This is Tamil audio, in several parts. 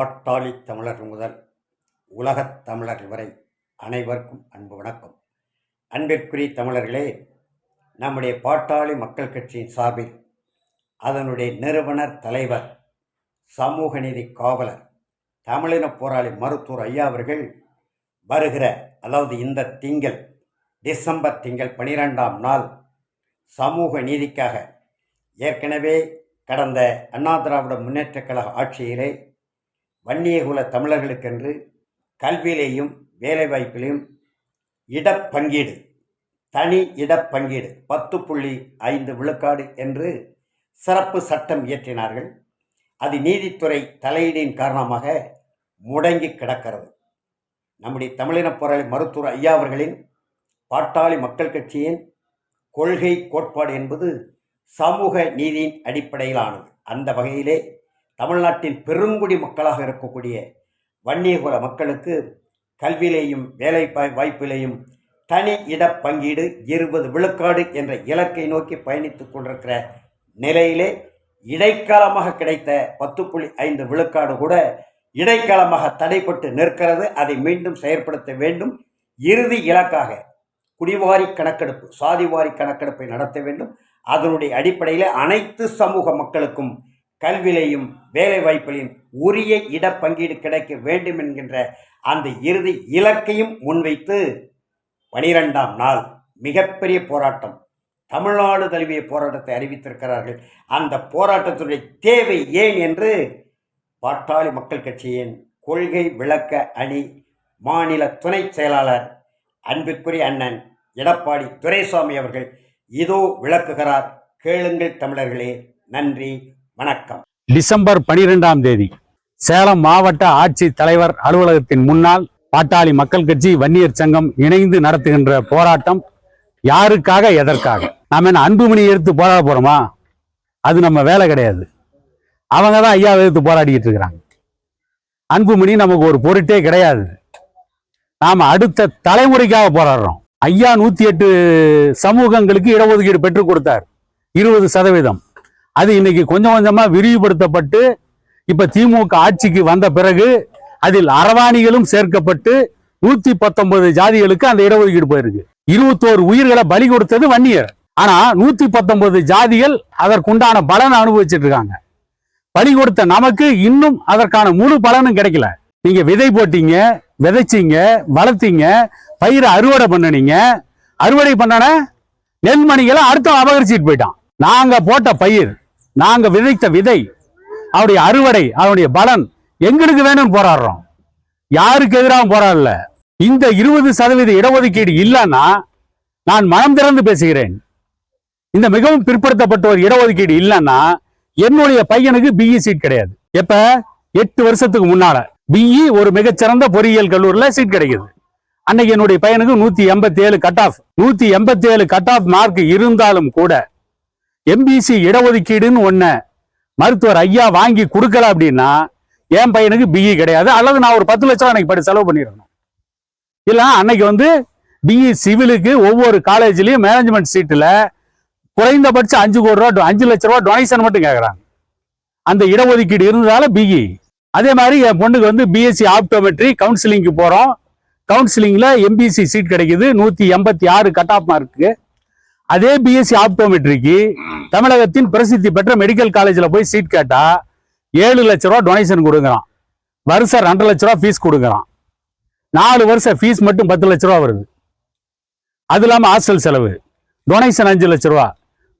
பாட்டாளி தமிழர்கள் முதல் உலகத் தமிழர்கள் வரை அனைவருக்கும் அன்பு வணக்கம். அன்பிற்குரிய தமிழர்களே நம்முடைய பாட்டாளி மக்கள் கட்சியின் சார்பில் அதனுடைய நிறுவனர் தலைவர் சமூக நீதி காவலர் தமிழின போராளி மருத்துவர் ஐயா அவர்கள் வருகிற அதாவது இந்த திங்கள் டிசம்பர் திங்கள் பனிரெண்டாம் நாள் சமூக நீதிக்காக ஏற்கனவே கடந்த அண்ணா திராவிட முன்னேற்றக் கழக ஆட்சியிலே வன்னியகுல தமிழர்களுக்கென்று கல்வியிலேயும் வேலைவாய்ப்பிலையும் இடப்பங்கீடு தனி இடப்பங்கீடு பத்து புள்ளி ஐந்து விழுக்காடு என்று சிறப்பு சட்டம் இயற்றினார்கள். அது நீதித்துறை தலையீடின் காரணமாக முடங்கி கிடக்கிறது. நம்முடைய தமிழின போராளி மருத்துவர் ஐயா அவர்களின் பாட்டாளி மக்கள் கட்சியின் கொள்கை கோட்பாடு என்பது சமூக நீதியின் அடிப்படையிலானது. அந்த வகையிலே தமிழ்நாட்டின் பெருங்குடி மக்களாக இருக்கக்கூடிய வன்னியகுல மக்களுக்கு கல்வியிலேயும் வேலை வாய்ப்பிலேயும் தனி இட பங்கீடு இருபது விழுக்காடு என்ற இலக்கை நோக்கி பயணித்து கொண்டிருக்கிற நிலையிலே இடைக்காலமாக கிடைத்த பத்து புள்ளி ஐந்து விழுக்காடு கூட இடைக்காலமாக தடைப்பட்டு நிற்கிறது. அதை மீண்டும் செயற்படுத்த வேண்டும். இறுதி இலக்காக குடிவாரி கணக்கெடுப்பு சாதிவாரி கணக்கெடுப்பை நடத்த வேண்டும். அதனுடைய அடிப்படையில் அனைத்து சமூக மக்களுக்கும் கல்வியிலையும் வேலை வாய்ப்பிலையும் உரிய இடப்பங்கீடு கிடைக்க வேண்டும் என்கின்ற அந்த இறுதி இலக்கையும் முன்வைத்து பனிரெண்டாம் நாள் மிகப்பெரிய போராட்டம். தமிழ்நாடு தழுவிய போராட்டத்தை அறிவித்திருக்கிறார்கள். அந்த போராட்டத்துடைய தேவை ஏன் என்று பாட்டாளி மக்கள் கட்சியின் கொள்கை விளக்க அணி மாநில துணை செயலாளர் அன்பிற்குரிய அண்ணன் எடப்பாடி துரைசாமி அவர்கள் இதோ விளக்குகிறார். கேளுங்கள் தமிழர்களே நன்றி வணக்கம். டிசம்பர் பனிரெண்டாம் தேதி சேலம் மாவட்ட ஆட்சி தலைவர் அலுவலகத்தின் முன்னால் பாட்டாளி மக்கள் கட்சி வன்னியர் சங்கம் இணைந்து நடத்துகின்ற போராட்டம் யாருக்காக எதற்காக? நாம் என்ன அன்புமணி எடுத்து போராட போறோமா? அது நம்ம வேலை கிடையாது. அவங்க தான் ஐயா எதிர்த்து போராடிக்கிட்டு இருக்கிறாங்க. அன்புமணி நமக்கு ஒரு பொருட்டே கிடையாது. நாம் அடுத்த தலைமுறைக்காக போராடுறோம். ஐயா நூத்தி எட்டு சமூகங்களுக்கு இடஒதுக்கீடு பெற்றுக் கொடுத்தார். இருபது சதவீதம். அது இன்னைக்கு கொஞ்சம் கொஞ்சமா விரிவுபடுத்தப்பட்டு இப்ப திமுக ஆட்சிக்கு வந்த பிறகு அதில் அரவாணிகளும் சேர்க்கப்பட்டு நூத்தி பத்தொன்பது ஜாதிகளுக்கு அந்த இடஒதுக்கீடு போயிருக்கு. இருபத்தோரு உயிர்களை பலி கொடுத்தது வன்னியர். ஆனா நூத்தி பத்தொன்பது ஜாதிகள் அதற்குண்டான பலனை அனுபவிச்சிட்டு இருக்காங்க பலி கொடுத்த நமக்கு இன்னும் அதற்கான முழு பலனும் கிடைக்கல. நீங்க விதை போட்டீங்க விதைச்சீங்க வளர்த்தீங்க பயிரை அறுவடை பண்ணனீங்க. அறுவடை பண்ணன நெல்மணிகளை அடுத்தவன் அபகரிச்சிட்டு போயிட்டான். நாங்க போட்ட பயிர் நாங்க விதைத்த விதை அவருடைய அறுவடை அவருடைய பலன் எங்களுக்கு வேணும்னு போராடுறோம்? யாருக்கு எதிராக போராடல. இந்த இருபது சதவீத இடஒதுக்கீடு இல்லைன்னா நான் மனம் திறந்து பேசுகிறேன். இந்த மிகவும் பிற்படுத்தப்பட்டோர் இடஒதுக்கீடு இல்லைன்னா என்னுடைய பையனுக்கு பிஇ சீட் கிடையாது. எப்ப? எட்டு வருஷத்துக்கு முன்னால. பிஇ ஒரு மிகச்சிறந்த பொறியியல் கல்லூரியில் சீட் கிடைக்குது. அன்னைக்கு என்னுடைய பையனுக்கு நூத்தி எண்பத்தி ஏழு கட் ஆஃப் நூத்தி எண்பத்தி ஏழு கட் ஆஃப் மார்க் இருந்தாலும் கூட எம்பிசி இடஒதுக்கீடுன்னு ஒன்று மருத்துவர் ஐயா வாங்கி கொடுக்கல அப்படின்னா என் பையனுக்கு பிஇ கிடையாது. அல்லது நான் ஒரு பத்து லட்சம் அன்னைக்கு படி செலவு பண்ணிடணும் இல்லை அன்னைக்கு வந்து பிஇ சிவிலுக்கு ஒவ்வொரு காலேஜ்லேயும் மேனேஜ்மெண்ட் சீட்டில் குறைந்தபட்சம் அஞ்சு கோடி ரூபா அஞ்சு லட்ச ரூபா டொனேஷன் மட்டும் கேட்குறாங்க அந்த இடஒதுக்கீடு இருந்ததால பிஇ அதே மாதிரி என் பொண்ணுக்கு வந்து பிஎஸ்சி ஆப்டோமெட்ரி கவுன்சிலிங்க்கு போகிறோம் கவுன்சிலிங்கில் எம்பிசி சீட் கிடைக்குது. நூற்றி எண்பத்தி ஆறு கட் ஆஃப் மார்க்கு அதே பிஎஸ்சி ஆப்டோமெட்ரிக்கு தமிழகத்தின் பிரசித்தி பெற்ற மெடிக்கல் காலேஜில் போய் சீட் கேட்டா ஏழு லட்ச ரூபா டொனேஷன் கொடுக்குறான் வருஷம் ரெண்டு லட்ச ரூபா ஃபீஸ் கொடுக்குறான் நாலு வருஷம் ஃபீஸ் மட்டும் பத்து லட்ச ரூபா வருது. அது இல்லாமல் ஹாஸ்டல் செலவு. டொனேஷன் அஞ்சு லட்ச ரூபா.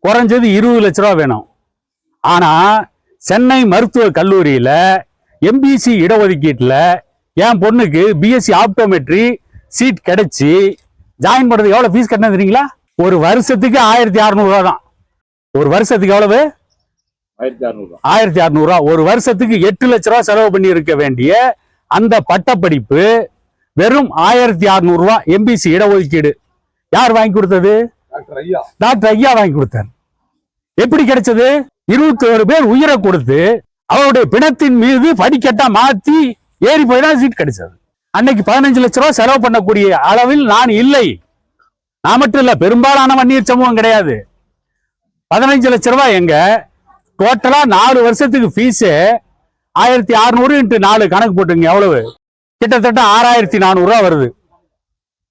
குறைஞ்சது இருபது லட்ச ரூபா வேணும். ஆனா சென்னை மருத்துவக் கல்லூரியில எம்பிசி இடஒதுக்கீட்டுல என் பொண்ணுக்கு பிஎஸ்சி ஆப்டோமெட்ரி சீட் கிடைச்சி ஜாயின் பண்றது எவ்வளவு ஃபீஸ் கட்டினது தெரியுங்களா? ஒரு வருஷத்துக்கு ஆயிரத்தி அறுநூறு ரூபா தான். ஒரு வருஷத்துக்கு எவ்வளவு? ஆயிரத்தி அறுநூறு ஆயிரத்தி அறுநூறு ரூபா ஒரு வருஷத்துக்கு எட்டு லட்ச ரூபா செலவு பண்ணி இருக்க வேண்டிய அந்த பட்டப்படிப்பு வெறும் ஆயிரத்தி அறுநூறு ரூபா எம்பிசி இடஒதுக்கீடு யார் வாங்கி கொடுத்தது? டாக்டர் ஐயா. டாக்டர் ஐயா வாங்கி கொடுத்தார். எப்படி கிடைச்சது? இருபத்தி ஒரு பேர் உயிரை கொடுத்து அவருடைய பிணத்தின் மீது படிக்கட்டா மாத்தி ஏறி போய் தான் சீட் கிடைச்சது. அன்னைக்கு பதினஞ்சு லட்ச ரூபாய் செலவு பண்ணக்கூடிய அளவில் நான் இல்லை. நான் மட்டும் இல்லை பெரும்பாலான வன்னியர் சமூகம் கிடையாது. பதினஞ்சு லட்ச ரூபாய் எங்க? டோட்டலா நாலு வருஷத்துக்கு ஃபீஸு ஆயிரத்தி அறுநூறு இன்ட்டு நாலு கணக்கு போட்டுங்க எவ்வளவு? கிட்டத்தட்ட ஆறாயிரத்தி நானூறுரூவா வருது.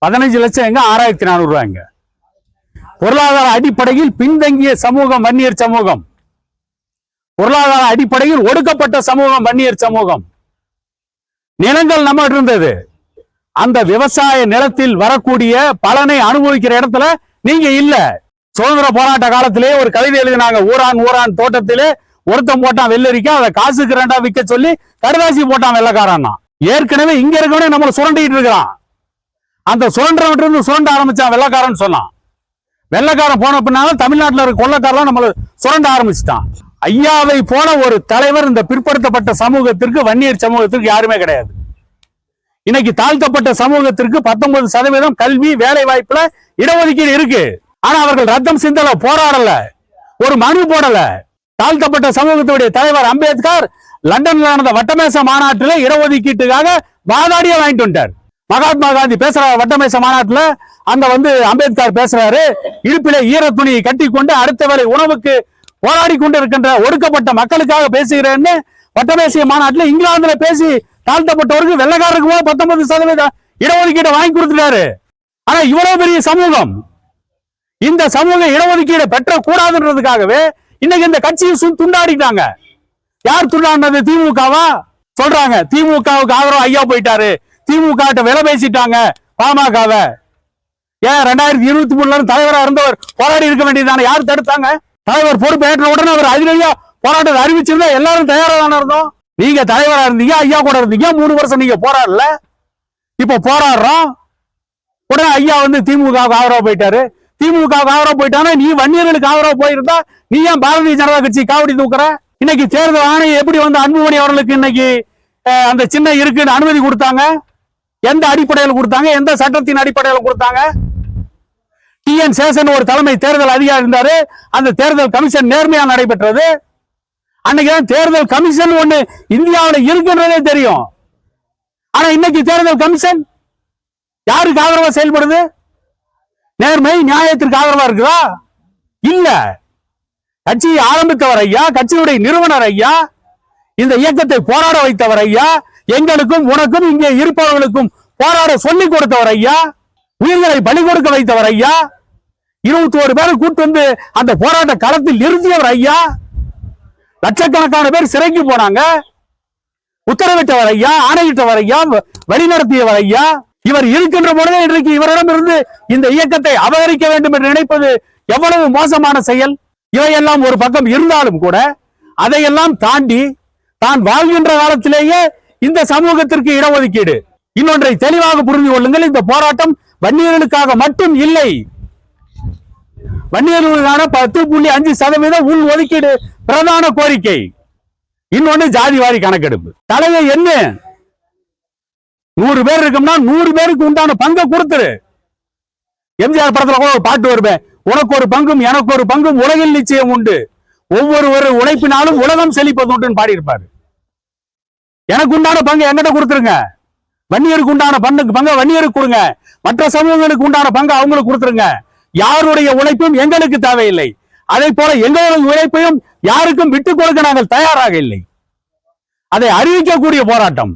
பதினஞ்சு லட்சம் எங்க? ஆறாயிரத்தி நானூறுரூவா எங்க? பொருளாதார அடிப்படையில் பின்தங்கிய சமூகம் வன்னியர் சமூகம். பொருளாதார அடிப்படையில் ஒடுக்கப்பட்ட சமூகம் வன்னியர் சமூகம். நிலங்கள் நம்ம இருந்தது. அந்த விவசாய நிலத்தில் வரக்கூடிய பலனை அனுபவிக்கிற இடத்துல நீங்க இல்ல. சுதந்திர போராட்ட காலத்திலே ஒரு கவிதை எழுதினாங்க ஊரான் ஊரான் தோட்டத்திலே ஒருத்தன் போட்டான் வெள்ளரிக்கா அதை காசுக்கு ரெண்டா விற்க சொல்லி கடுதாசி போட்டான் வெள்ளக்காரன்னா. ஏற்கனவே இங்க இருக்கவனே நம்மளை சுரண்டிட்டு இருக்கிறான். அந்த சுரண்டவன் இருந்து சுரண்ட ஆரம்பிச்சான் வெள்ளக்காரன் சொன்னான். வெள்ளக்காரன் போன பின்னால தமிழ்நாட்டில் இருக்க கொள்ளக்காரன் நம்மளை சுரண்ட ஆரம்பிச்சிட்டான். ஐயாவை போன ஒரு தலைவர் இந்த பிற்படுத்தப்பட்ட சமூகத்திற்கு வன்னியர் சமூகத்திற்கு யாருமே கிடையாது. இன்னைக்கு தாழ்த்தப்பட்ட சமூகத்திற்கு பத்தொன்பது சதவீதம் கல்வி வேலை வாய்ப்புல இடஒதுக்கீடு இருக்கு. ஆனா அவர்கள் ரத்தம் சிந்தல போராடல. ஒரு மனு போடல. தாழ்த்தப்பட்ட சமூகத்துடைய தலைவர் அம்பேத்கர் லண்டன்ல நடந்த வட்டமேச மாநாட்டுல இடஒதுக்கீட்டுக்காக வாதாடிய வாங்கிட்டு வந்துட்டார். மகாத்மா காந்தி பேசுற வட்டமேச மாநாட்டுல அங்க வந்து அம்பேத்கர் பேசுறாரு. இடுப்பிலே ஈரத்துணியை கட்டி கொண்டு அடுத்த வேலை உணவுக்கு போராடி கொண்டு இருக்கின்ற ஒடுக்கப்பட்ட மக்களுக்காக பேசுகிறேன்னு வட்டமேசிய மாநாட்டுல இங்கிலாந்துல பேசி தாழ்த்தப்பட்டவருக்கு வெள்ளக்காரருக்கு போல பத்தொன்பது சதவீத இடஒதுக்கீடு வாங்கி கொடுத்துட்டாரு. ஆனா இவ்வளவு பெரிய சமூகம் இந்த சமூக இடஒதுக்கீடு பெற்ற கூடாதுன்றதுக்காகவே இன்னைக்கு இந்த கட்சியை துண்டாடிட்டாங்க. யார் துண்டாடினது? திமுகவா? சொல்றாங்க. திமுகவுக்கு ஆதரவு ஐயா போயிட்டாரு. திமுக விலை பேசிட்டாங்க பாமகவை. ஏன் ரெண்டாயிரத்தி இருபத்தி மூணுல தலைவராக தலைவரா இருந்தவர் போராடி இருக்க வேண்டியதான யார் தடுத்தாங்க? தலைவர் பொறுப்பு ஏற்ற உடனே அவர் அதிரடியா போராட்டத்தை அறிவிச்சிருந்தா எல்லாரும் தயாரா தானே இருந்தோம்? நீங்க தலைவரா இருந்தீங்க ஐயா கூட இருந்தீங்க மூணு வருஷம் நீங்க போராடல. இப்போ போராடுறோம். உடனே ஐயா வந்து திமுகவுக்கு ஆதரவா போயிட்டாரு. திமுகவுக்கு ஆதரவா போயிட்டானா நீ வன்னியர்களுக்கு ஆதரவா போயிருந்தா நீ ஏன் பாரதிய ஜனதா கட்சி காவடி தூக்குற? இன்னைக்கு தேர்தல் ஆணையம் எப்படி வந்து அன்புமணி அவர்களுக்கு இன்னைக்கு அந்த சின்ன இருக்குன்னு அனுமதி கொடுத்தாங்க? எந்த அடிப்படையில் கொடுத்தாங்க? எந்த சட்டத்தின் அடிப்படையில் கொடுத்தாங்க? டிஎன் சேசன் ஒரு தலைமை தேர்தல் அதிகாரி இருந்தாரு. அந்த தேர்தல் கமிஷன் நேர்மையா நடைபெற்றது. அன்னைக்கு தான் தேர்தல் கமிஷன் ஒண்ணு இந்தியாவில் இருக்குன்றதே தெரியும். ஆனா இன்னைக்கு தேர்தல் கமிஷன் யாருக்கு ஆதரவா செயல்படுது? நேர்மை நியாயத்திற்கு ஆதரவா இருக்குதா? இல்ல. கட்சியை ஆரம்பித்தவர் ஐயா கட்சியுடைய நிறுவனர் ஐயா இந்த இயக்கத்தை போராட வைத்தவர் ஐயா எங்களுக்கும் உனக்கும் இங்கே இருப்பவர்களுக்கும் போராட சொல்லிக் கொடுத்தவர் ஐயா உயிர்களை பலி கொடுக்க வைத்தவர் ஐயா இருபத்தி ஒரு பேரை கூட்டு வந்து அந்த போராட்ட களத்தில் நிறுத்தியவர் ஐயா லட்சக்கணக்கான பேர் சிறைக்கு போனாங்க. உத்தரவிட்டவர் ஐயா ஆணையிட்டவர் ஐயா வழிநடத்தியவர் ஐயா இவர் இருக்கின்ற பொழுதே இன்றைக்கு இவரிடமிருந்து இந்த இயக்கத்தை அபகரிக்க வேண்டும் என்று நினைப்பது எவ்வளவு மோசமான செயல்? இவையெல்லாம் ஒரு பக்கம் இருந்தாலும் கூட அதையெல்லாம் தாண்டி தான் வாழ்கின்ற காலத்திலேயே இந்த சமூகத்திற்கு இடஒதுக்கீடு. இன்னொன்றை தெளிவாக புரிந்து கொள்ளுங்கள் இந்த போராட்டம் வன்னியர்களுக்காக மட்டும் இல்லை. வன்னியர்களுக்கான பத்து புள்ளி அஞ்சு சதவீதம் உள் ஒதுக்கீடு பிரதான கோரிக்கை. இன்னொன்னு ஜாதி வாரி கணக்கெடுப்பு. தலைவர் என்ன? நூறு பேர் இருக்கோம்னா நூறு பேருக்கு உண்டான பங்கை கொடுத்துரு. எம்ஜிஆர் படத்துல கூட ஒரு பாட்டு வருவேன் உனக்கு ஒரு பங்கும் எனக்கு ஒரு பங்கும் உலகில் நிச்சயம் உண்டு. ஒவ்வொரு ஒரு உழைப்பினாலும் உலகம் செழிப்பது உண்டுன்னு பாடியிருப்பாரு. எனக்கு உண்டான பங்கு என்கிட்ட கொடுத்துருங்க. வன்னியருக்கு உண்டான பங்குக்கு பங்கு வன்னியருக்கு கொடுங்க. மற்ற சமூகங்களுக்கு உண்டான பங்கு அவங்களுக்கு கொடுத்துருங்க. யாருடைய உழைப்பும் எங்களுக்கு தேவையில்லை. அதை போல எங்களது உழைப்பையும் யாருக்கும் விட்டுக் கொடுக்க நாங்கள் தயாராக இல்லை. அதை அறிவிக்கக்கூடிய போராட்டம்.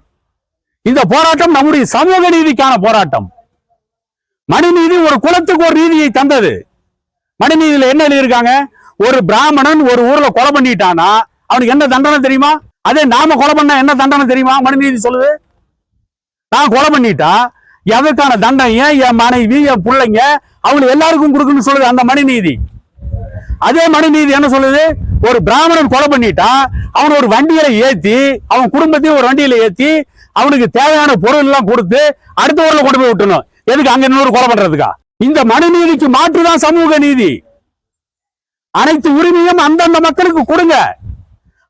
இந்த போராட்டம் நம்முடைய சமூக நீதிக்கான போராட்டம். மணிநீதி ஒரு குலத்துக்கு ஒரு நீதியை தந்தது. மனுநீதியில என்ன எழுதியிருக்காங்க? ஒரு பிராமணன் ஒரு ஊர்ல கொலை பண்ணிட்டானா அவனுக்கு என்ன தண்டனை தெரியுமா? அதே நாம கொலை பண்ண என்ன தண்டனை தெரியுமா? மனுநீதி சொல்லுது. நான் கொலை பண்ணிட்டா எதற்கான தண்டனை என் மனைவி என் பிள்ளைங்க அவங்களுக்கு எல்லாருக்கும் கொடுக்குன்னு சொல்லுது அந்த மனுநீதி அதே மனுநீதி என்ன சொல்லுது? ஒரு பிராமணன் கொலை பண்ணிட்டா அவன் ஒரு வண்டியில ஏத்தி அவன் குடும்பத்தையும் ஒரு வண்டியில ஏத்தி அவனுக்கு தேவையான பொருள் எல்லாம் கொடுத்து அடுத்த ஊர்ல கொண்டு போய் விட்டணும் எதுக்கு அங்க இன்னொரு கொலை பண்றதுக்கா? இந்த மனுநீதிக்கு மாற்றுதான் சமூக நீதி. அனைத்து உரிமையும் அந்தந்த மக்களுக்கு கொடுங்க.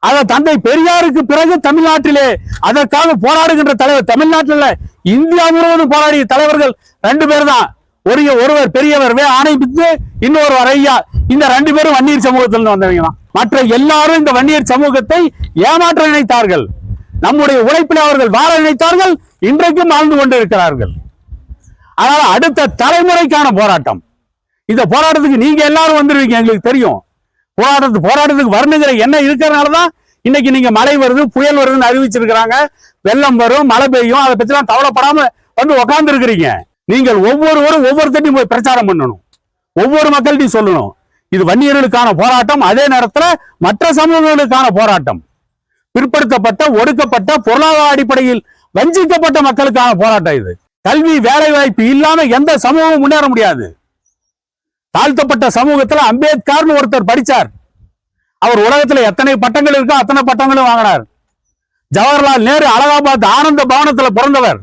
அதை தந்தை பெரியாருக்கு பிறகு தமிழ்நாட்டிலே அதற்காக போராடுகின்ற தலைவர் தமிழ்நாட்டில் இந்தியா முழுவதும் போராடிய தலைவர்கள் ரெண்டு பேர் தான் ஒரு ஒருவர் பெரியவர் ஆணைப்பித்து இன்னொருவர் ஐயா. இந்த ரெண்டு பேரும் வன்னியர் சமூகத்தில் வந்தவங்க. தான் மற்ற எல்லாரும் இந்த வன்னியர் சமூகத்தை ஏமாற்ற நினைத்தார்கள். நம்முடைய உழைப்பில் அவர்கள் வாழ நினைத்தார்கள். இன்றைக்கும் வாழ்ந்து கொண்டிருக்கிறார்கள். அதனால் அடுத்த தலைமுறைக்கான போராட்டம். இந்த போராட்டத்துக்கு நீங்க எல்லாரும் வந்துருவீங்க எங்களுக்கு தெரியும். போராட்டத்துக்கு போராட்டத்துக்கு வரணுங்கிற என்ன இருக்கிறனால தான் இன்னைக்கு நீங்க மழை வருது புயல் வருதுன்னு அறிவிச்சிருக்கிறாங்க. வெள்ளம் வரும் மழை பெய்யும். அதை பத்திலாம் கவலைப்படாம வந்து உக்காந்துருக்கிறீங்க. நீங்கள் ஒவ்வொருவரும் ஒவ்வொருத்தையும் போய் பிரச்சாரம் பண்ணணும். ஒவ்வொரு மக்கள்கிட்டையும் சொல்லணும். இது வன்னியர்களுக்கான போராட்டம் அதே நேரத்தில் மற்ற சமூகங்களுக்கான போராட்டம். பிற்படுத்தப்பட்ட ஒடுக்கப்பட்ட பொருளாதார அடிப்படையில் வஞ்சிக்கப்பட்ட மக்களுக்கான போராட்டம் இது. கல்வி வேலை வாய்ப்பு இல்லாம எந்த சமூகமும் முன்னேற முடியாது. தாழ்த்தப்பட்ட சமூகத்துல அம்பேத்கர்னு ஒருத்தர் படிச்சார். அவர் உலகத்துல எத்தனை பட்டங்கள் இருக்கோ அத்தனை பட்டங்களும் வாங்கினார். ஜவஹர்லால் நேரு அலகாபாத் ஆனந்த பவனத்துல பிறந்தவர்.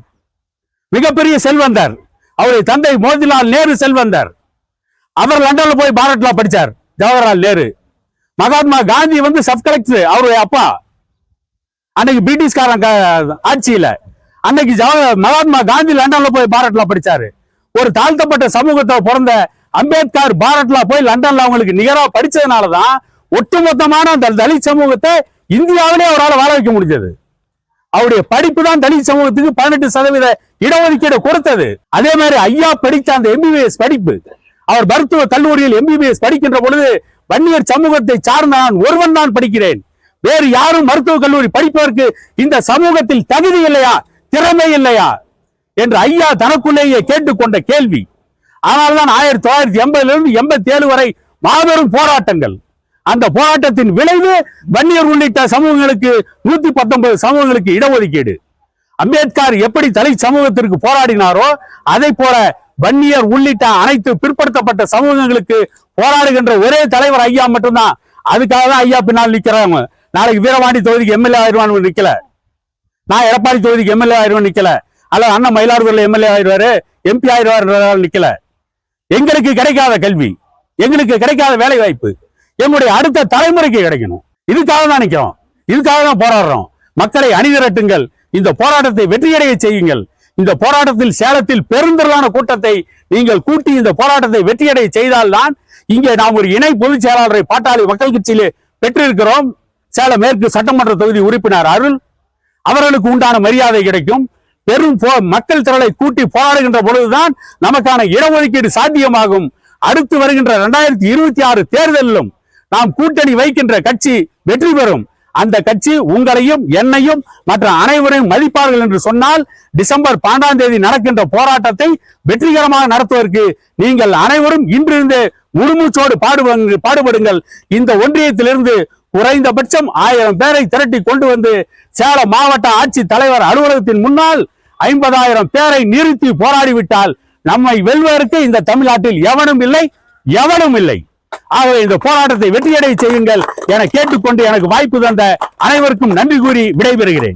மிகப்பெரிய செல்வந்தர். அவருடைய தந்தை மோதிலால் நேரு செல்வந்தர். அவர் லண்டன்ல போய் பாரட்லா படிச்சார். ஜவஹர்லால் நேரு. மகாத்மா காந்தி வந்து சப் கலெக்டர் அவருடைய அப்பா. அன்னைக்கு பிரிட்டிஷ்காரன் ஆட்சியில். ஆட்சியில அன்னைக்கு மகாத்மா காந்தி லண்டன்ல போய் பாரத்லா படிச்சாரு. ஒரு தாழ்த்தப்பட்ட சமூகத்தை பிறந்த அம்பேத்கர் பாரட்லா போய் லண்டன்ல அவங்களுக்கு நிகரா படிச்சதுனாலதான் ஒட்டுமொத்தமான அந்த தலித் சமூகத்தை இந்தியாவிலே அவரால் வாழ வைக்க முடிஞ்சது. அவருடைய படிப்பு தான் தலித் சமூகத்துக்கு பதினெட்டு சதவீத இடஒதுக்கீடு கொடுத்தது. அதே மாதிரி ஐயா படித்த அந்த எம்பிபிஎஸ் படிப்பு. அவர் மருத்துவ கல்லூரியில் எம்பிபிஎஸ் படிக்கின்ற பொழுது வன்னியர் சமூகத்தை சார்ந்த நான் ஒருவன் தான் படிக்கிறேன். வேறு யாரும் மருத்துவ கல்லூரி படிப்பதற்கு இந்த சமூகத்தில் தகுதி இல்லையா? திறமை இல்லையா? என்று ஐயா தனக்குள்ளேயே கேட்டுக்கொண்ட கேள்வி. ஆனால்தான் ஆயிரத்தி தொள்ளாயிரத்தி எண்பதுல இருந்து எண்பத்தி ஏழு வரை மாபெரும் போராட்டங்கள். அந்த போராட்டத்தின் விளைவு வன்னியர் உள்ளிட்ட சமூகங்களுக்கு நூத்தி பத்தொன்பது சமூகங்களுக்கு இடஒதுக்கீடு. அம்பேத்கர் எப்படி தலை சமூகத்திற்கு போராடினாரோ அதை போல வன்னியர் உள்ளிட்ட அனைத்து பிற்படுத்தப்பட்ட சமூகங்களுக்கு போராடுகின்ற ஒரே தலைவர் ஐயா மட்டும்தான். அதுக்காக தான் ஐயா பின்னால் நிக்கிறாங்க நாளைக்கு வீரவாண்டி தொகுதிக்கு எம்எல்ஏ ஆயிடுவான்னு நிக்கல. நான் எடப்பாடி தொகுதிக்கு எம்எல்ஏ ஆயிடுவேன் நிக்கல. அல்ல அண்ணன் மயிலாடுதுறையில் எம்எல்ஏ ஆயிடுவாரு எம்பி ஆயிடுவார் நிக்கல. எங்களுக்கு கிடைக்காத கல்வி எங்களுக்கு கிடைக்காத வேலை வாய்ப்பு எங்களுடைய அடுத்த தலைமுறைக்கு கிடைக்கணும். இதுக்காக தான் நிக்கிறோம் இதுக்காக தான் போராடுறோம். மக்களை அணிதிரட்டுங்கள். இந்த போராட்டத்தை வெற்றியடைய செய்யுங்கள். இந்த போராட்டத்தில் சேலத்தில் பெருந்திரளான கூட்டத்தை நீங்கள் கூட்டி இந்த போராட்டத்தை வெற்றியடைய செய்தால்தான் இங்கே நாம் ஒரு இணை பொதுச் செயலாளரை பாட்டாளி மக்கள் கட்சியிலே பெற்றிருக்கிறோம். சேலம் மேற்கு சட்டமன்ற தொகுதி உறுப்பினர் அருள். அவர்களுக்கு உண்டான மரியாதை கிடைக்கும். பெரும் போ- மக்கள் திரளை கூட்டி போராடுகின்ற பொழுதுதான் நமக்கான இடஒதுக்கீடு சாத்தியமாகும். அடுத்து வருகின்ற இரண்டாயிரத்தி இருபத்தி ஆறு தேர்தலிலும் நாம் கூட்டணி வைக்கின்ற கட்சி வெற்றி பெறும். அந்த கட்சி உங்களையும் என்னையும் மற்ற அனைவரையும் மதிப்பார்கள் என்று சொன்னால் டிசம்பர் பன்னெண்டாம் தேதி நடக்கின்ற போராட்டத்தை வெற்றிகரமாக நடத்துவதற்கு நீங்கள் அனைவரும் இன்றிருந்து முழுமூச்சோடு பாடுபடு பாடுபடுங்கள். இந்த ஒன்றியத்திலிருந்து குறைந்தபட்சம் ஆயிரம் பேரை திரட்டி கொண்டு வந்து சேலம் மாவட்ட ஆட்சி தலைவர் அலுவலகத்தின் முன்னால் ஐம்பதாயிரம் பேரை நிறுத்தி போராடிவிட்டால் நம்மை வெல்வதற்கு இந்த தமிழ்நாட்டில் எவனும் இல்லை எவனும் இல்லை. ஆகவே இந்த போராட்டத்தை வெற்றியடை செய்யுங்கள் என கேட்டுக்கொண்டு எனக்கு வாய்ப்பு தந்த அனைவருக்கும் நன்றி கூறி விடைபெறுகிறேன்.